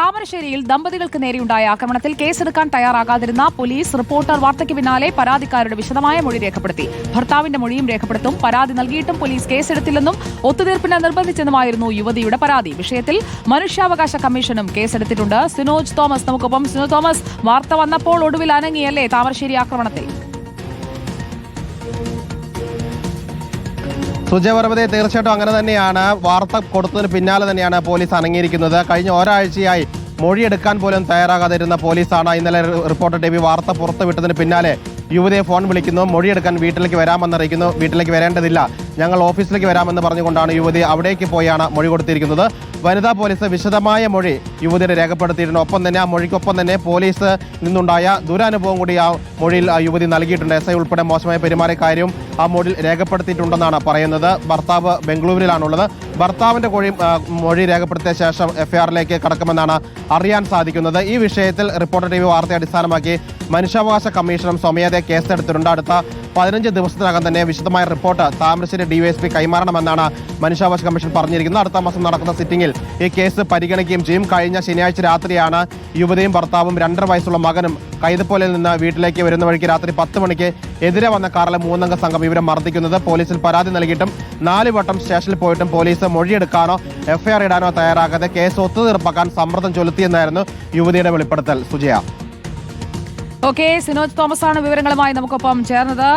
താമരശ്ശേരിയിൽ ദമ്പതികൾക്ക് നേരെയുണ്ടായ ആക്രമണത്തിൽ കേസെടുക്കാൻ തയ്യാറാകാതിരുന്ന പോലീസ് റിപ്പോർട്ടർ വാർത്തയ്ക്ക് പിന്നാലെ പരാതിക്കാരുടെ വിശദമായ മൊഴി രേഖപ്പെടുത്തി. ഭർത്താവിന്റെ മൊഴിയും രേഖപ്പെടുത്തും. പരാതി നൽകിയിട്ടും പോലീസ് കേസെടുത്തില്ലെന്നും ഒത്തുതീർപ്പിന് നിർബന്ധിച്ചെന്നുമായിരുന്നു യുവതിയുടെ പരാതി. വിഷയത്തിൽ മനുഷ്യാവകാശ കമ്മീഷനും കേസെടുത്തിട്ടുണ്ട്. സിനോജ് തോമസ് നമുക്കൊപ്പം. സിനോ തോമസ് വാർത്ത വന്നപ്പോൾ ഒടുവിൽ അനങ്ങിയല്ലേ താമരശ്ശേരി ആക്രമണത്തിൽ? സുജപർവതെ തീർച്ചയായിട്ടും അങ്ങനെ തന്നെയാണ്. വാർത്ത കൊടുത്തതിന് പിന്നാലെ തന്നെയാണ് പോലീസ് അനങ്ങിയിരിക്കുന്നത്. കഴിഞ്ഞ ഒരാഴ്ചയായി മൊഴിയെടുക്കാൻ പോലും തയ്യാറാകാതിരുന്ന പോലീസാണ് ഇന്നലെ റിപ്പോർട്ടർ ടി വി വാർത്ത പുറത്തുവിട്ടതിന് പിന്നാലെ യുവതിയെ ഫോൺ വിളിക്കുന്നു. മൊഴിയെടുക്കാൻ വീട്ടിലേക്ക് വരാമെന്നറിയിക്കുന്നു. വീട്ടിലേക്ക് വരേണ്ടതില്ല. ഞങ്ങൾ ഓഫീസിലേക്ക് വരാമെന്ന് പറഞ്ഞുകൊണ്ടാണ് യുവതി അവിടേക്ക് പോയാണ് മൊഴി കൊടുത്തിരിക്കുന്നത്. വനിതാ പോലീസ് വിശദമായ മൊഴി യുവതിയുടെ രേഖപ്പെടുത്തിയിരുന്നു. ഒപ്പം തന്നെ ആ മൊഴിക്കൊപ്പം തന്നെ പോലീസ് നിന്നുണ്ടായ ദുരനുഭവം കൂടി ആ മൊഴിയിൽ യുവതി നൽകിയിട്ടുണ്ട്. എസ് ഐ ഉൾപ്പെടെ മോശമായ പെരുമാറിയ കാര്യവും ആ മൊഴിയിൽ രേഖപ്പെടുത്തിയിട്ടുണ്ടെന്നാണ് പറയുന്നത്. ഭർത്താവ് ബംഗളൂരുവിലാണുള്ളത്. ഭർത്താവിന്റെ മൊഴി മൊഴി രേഖപ്പെടുത്തിയ ശേഷം എഫ്ഐആറിലേക്ക് കടക്കുമെന്നാണ് അറിയാൻ സാധിക്കുന്നത്. ഈ വിഷയത്തിൽ റിപ്പോർട്ടർ ടി വി വാർത്തയെ അടിസ്ഥാനമാക്കി മനുഷ്യാവകാശ കമ്മീഷനും സ്വമേധയെ കേസെടുത്തിട്ടുണ്ട്. അടുത്ത പതിനഞ്ച് ദിവസത്തിനകം തന്നെ വിശദമായ റിപ്പോർട്ട് താമരശ്ശേരി ഡിവൈഎസ്പി കൈമാറണമെന്നാണ് മനുഷ്യാവകാശ കമ്മീഷൻ പറഞ്ഞിരിക്കുന്നത്. അടുത്ത മാസം നടക്കുന്ന സിറ്റിംഗിൽ ഈ കേസ് പരിഗണിക്കുകയും ചെയ്യും. കഴിഞ്ഞ ശനിയാഴ്ച രാത്രിയാണ് യുവതിയും ഭർത്താവും രണ്ടര വയസ്സുള്ള മകനും കൈതപ്പോലിൽ നിന്ന് വീട്ടിലേക്ക് വരുന്ന വഴിക്ക് രാത്രി പത്ത് മണിക്ക് എതിരെ വന്ന കാറിലെ മൂന്നംഗ സംഘം ഇവരെ മർദ്ദിക്കുന്നത്. പോലീസിൽ പരാതി നൽകിയിട്ടും നാല് വട്ടം സ്റ്റേഷനിൽ പോയിട്ടും പോലീസ് മൊഴിയെടുക്കാനോ എഫ്ഐആർ ഇടാനോ തയ്യാറാകാതെ കേസ് ഒത്തുതീർപ്പാക്കാൻ സമ്മർദ്ദം ചൊലുത്തിയെന്നായിരുന്നു യുവതിയുടെ വെളിപ്പെടുത്തൽ. സുജയ. ഓക്കെ സിനോജ് തോമസ് ആണ് വിവരങ്ങളുമായി നമുക്കൊപ്പം ചേർന്നത്.